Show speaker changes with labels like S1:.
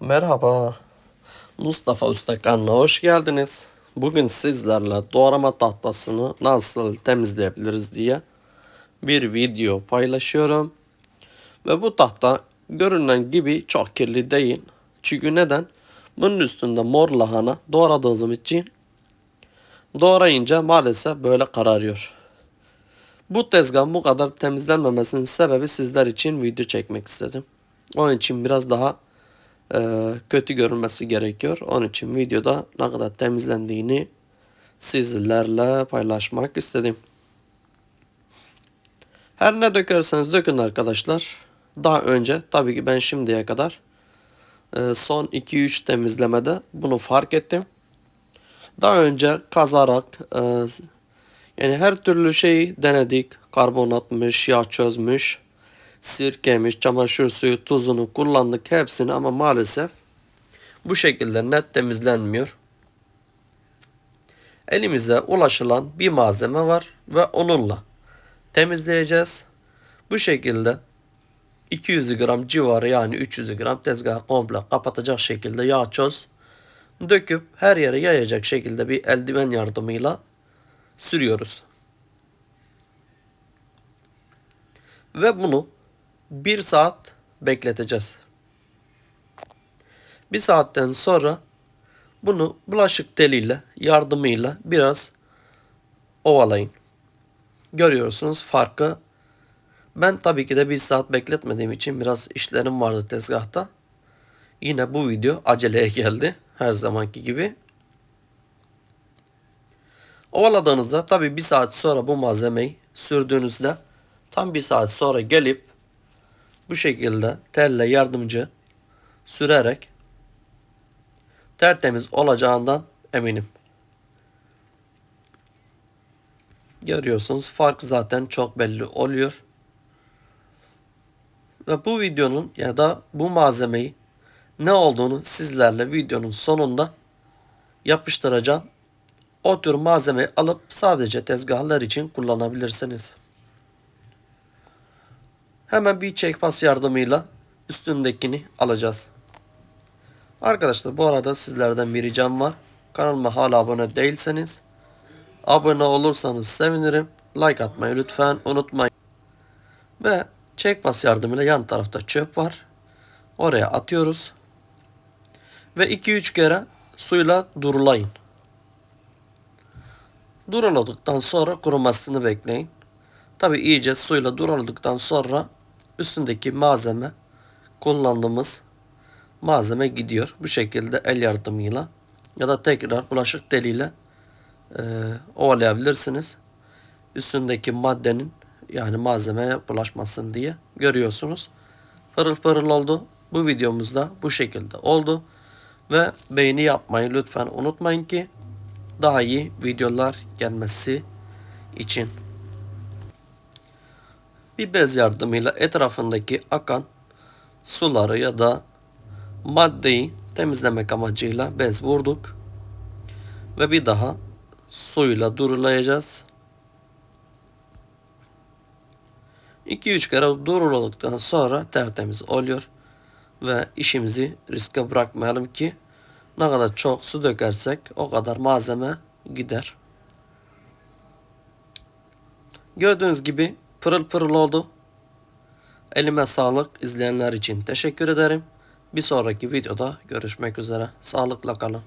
S1: Merhaba. Mustafa Usta kanalına hoş geldiniz. Bugün sizlerle doğrama tahtasını nasıl temizleyebiliriz diye bir video paylaşıyorum. Ve bu tahta görünen gibi çok kirli değil. Çünkü neden? Bunun üstünde mor lahana doğradığımız için doğrayınca maalesef böyle kararıyor. Bu tezgahın bu kadar temizlenmemesinin sebebi sizler için video çekmek istedim. Onun için biraz daha kötü görünmesi gerekiyor. Onun için videoda ne kadar temizlendiğini sizlerle paylaşmak istedim. Her ne dökerseniz dökün arkadaşlar. Daha önce tabii ki ben şimdiye kadar e, son 2-3 temizlemede bunu fark ettim. Daha önce kazarak e, yani her türlü şeyi denedik. Karbonatmış, yağ çözmüş, sirkemiş, çamaşır suyu, tuzunu kullandık hepsini ama maalesef bu şekilde net temizlenmiyor. Elimize ulaşılan bir malzeme var ve onunla temizleyeceğiz. Bu şekilde 200 gram civarı yani 300 gram tezgahı komple kapatacak şekilde yağ çöz döküp her yere yayacak şekilde bir eldiven yardımıyla sürüyoruz. Ve bunu bir saat bekleteceğiz. Bir saatten sonra bunu bulaşık teliyle yardımıyla biraz ovalayın. Görüyorsunuz farkı. Ben tabii ki de bir saat bekletmediğim için biraz işlerim vardı tezgahta. Yine bu video aceleye geldi. Her zamanki gibi. Ovaladığınızda tabii bir saat sonra bu malzemeyi sürdüğünüzde tam bir saat sonra gelip bu şekilde telle yardımcı sürerek tertemiz olacağından eminim. Görüyorsunuz fark zaten çok belli oluyor. Ve bu videonun ya da bu malzemeyi ne olduğunu sizlerle videonun sonunda yapıştıracağım. O tür malzemeyi alıp sadece tezgahlar için kullanabilirsiniz. Hemen bir çekpas yardımıyla üstündekini alacağız. Arkadaşlar bu arada sizlerden bir ricam var. Kanalıma hala abone değilseniz abone olursanız sevinirim. Like atmayı lütfen unutmayın. Ve çekpas yardımıyla yan tarafta çöp var. Oraya atıyoruz. Ve 2-3 kere suyla durulayın. Duruladıktan sonra kurumasını bekleyin. Tabi iyice suyla duruladıktan sonra üstündeki malzeme kullandığımız malzeme gidiyor. Bu şekilde el yardımıyla ya da tekrar bulaşık teliyle e, ovalayabilirsiniz. Üstündeki maddenin yani malzemeye bulaşmasın diye görüyorsunuz. Pırıl pırıl oldu. Bu videomuzda bu şekilde oldu. Ve beğeni yapmayı lütfen unutmayın ki daha iyi videolar gelmesi için. Bir bez yardımıyla etrafındaki akan suları ya da maddeyi temizlemek amacıyla bez vurduk. Ve bir daha suyla durulayacağız. 2-3 kere duruladıktan sonra tertemiz oluyor. Ve işimizi riske bırakmayalım ki ne kadar çok su dökersek o kadar malzeme gider. Gördüğünüz gibi pırıl pırıl oldu. Elime sağlık. izleyenler için teşekkür ederim. Bir sonraki videoda görüşmek üzere. Sağlıkla kalın.